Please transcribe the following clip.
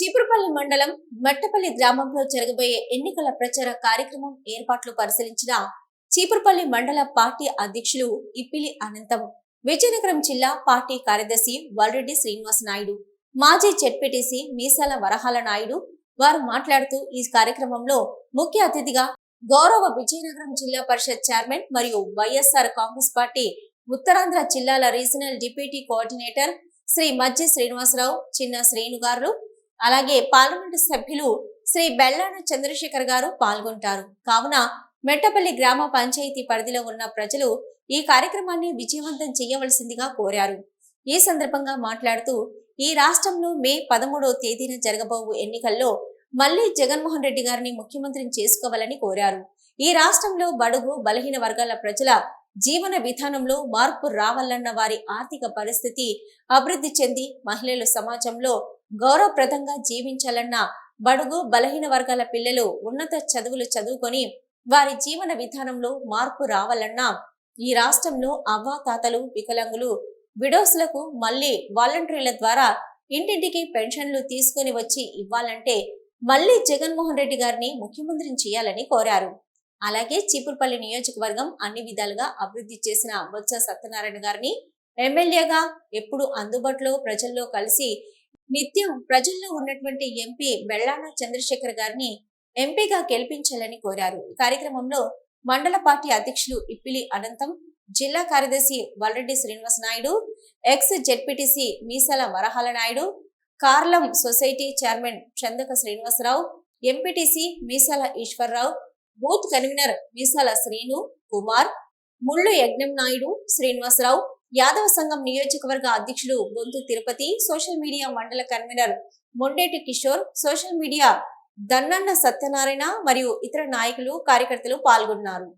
చీపురుపల్లి మండలం మట్టపల్లి గ్రామంలో జరగబోయే ఎన్నికల ప్రచార కార్యక్రమం ఏర్పాట్లు పరిశీలించిన చీపురుపల్లి మండల పార్టీ అధ్యక్షులు ఇప్పిలి అనంతం విజయనగరం జిల్లా పార్టీ కార్యదర్శి వల్రెడ్డి శ్రీనివాస్ నాయుడు మాజీ జెడ్పీటీసీ మీసాల వరహాల నాయుడు వారు మాట్లాడుతూ ఈ కార్యక్రమంలో ముఖ్య అతిథిగా గౌరవ విజయనగరం జిల్లా పరిషత్ చైర్మన్ మరియు వైఎస్ఆర్ కాంగ్రెస్ పార్టీ ఉత్తరాంధ్ర జిల్లాల regional deputy coordinator Shri Majji Srinivasarao Chinna Srinu గారు అలాగే పార్లమెంటు సభ్యులు శ్రీ బెల్లాన చంద్రశేఖర్ గారు పాల్గొంటారు. కావున మెట్టపల్లి గ్రామ పంచాయతీ పరిధిలో ఉన్న ప్రజలు ఈ కార్యక్రమాన్ని విజయవంతం చేయవలసిందిగా కోరారు. ఈ సందర్భంగా మాట్లాడుతూ ఈ రాష్ట్రంలో మే పదమూడవ తేదీన జరగబోవు ఎన్నికల్లో మళ్ళీ జగన్మోహన్ రెడ్డి గారిని ముఖ్యమంత్రిని చేసుకోవాలని కోరారు. ఈ రాష్ట్రంలో బడుగు బలహీన వర్గాల ప్రజల జీవన విధానంలో మార్పు రావాలన్న వారి ఆర్థిక పరిస్థితి అభివృద్ధి చెంది మహిళలు సమాజంలో గౌరవప్రదంగా జీవించాలన్న బడుగు బలహీన వర్గాల పిల్లలు ఉన్నత చదువులు చదువుకొని వారి జీవన విధానంలో మార్పు రావాలన్నా ఈ రాష్ట్రంలో అవ్వాతాతలు వికలాంగులు విడోస్లకు మళ్ళీ వాలంటీర్ల ద్వారా ఇంటింటికి పెన్షన్లు తీసుకొని వచ్చి ఇవ్వాలంటే మళ్ళీ జగన్మోహన్ రెడ్డి గారిని ముఖ్యమంత్రిని చేయాలని కోరారు. అలాగే చీపురుపల్లి నియోజకవర్గం అన్ని విధాలుగా అభివృద్ధి చేసిన బొత్స సత్యనారాయణ గారిని ఎమ్మెల్యేగా ఎప్పుడు అందుబాటులో ప్రజల్లో కలిసి నిత్యం ప్రజల్లో ఉన్నటువంటి ఎంపీ బెల్లాన చంద్రశేఖర్ గారిని ఎంపీగా గెలిపించాలని కోరారు. ఈ కార్యక్రమంలో మండల పార్టీ అధ్యక్షులు ఇప్పిలి అనంతం జిల్లా కార్యదర్శి Valreddy Srinivas Naidu ex ZPTC Meesala Varahala Naidu Karlam society chairman Chandaka Srinivasarao MPTC Meesala Eswararao booth convener Meesala Srinu Kumar Mullu Yagnam Naidu Srinivasarao Yadava సంఘం నియోజకవర్గ అధ్యక్షులు బొంతు తిరుపతి సోషల్ మీడియా మండల convener Mondeti Kishore social media Dannanna Satyanarayana మరియు ఇతర నాయకులు కార్యకర్తలు పాల్గొన్నారు.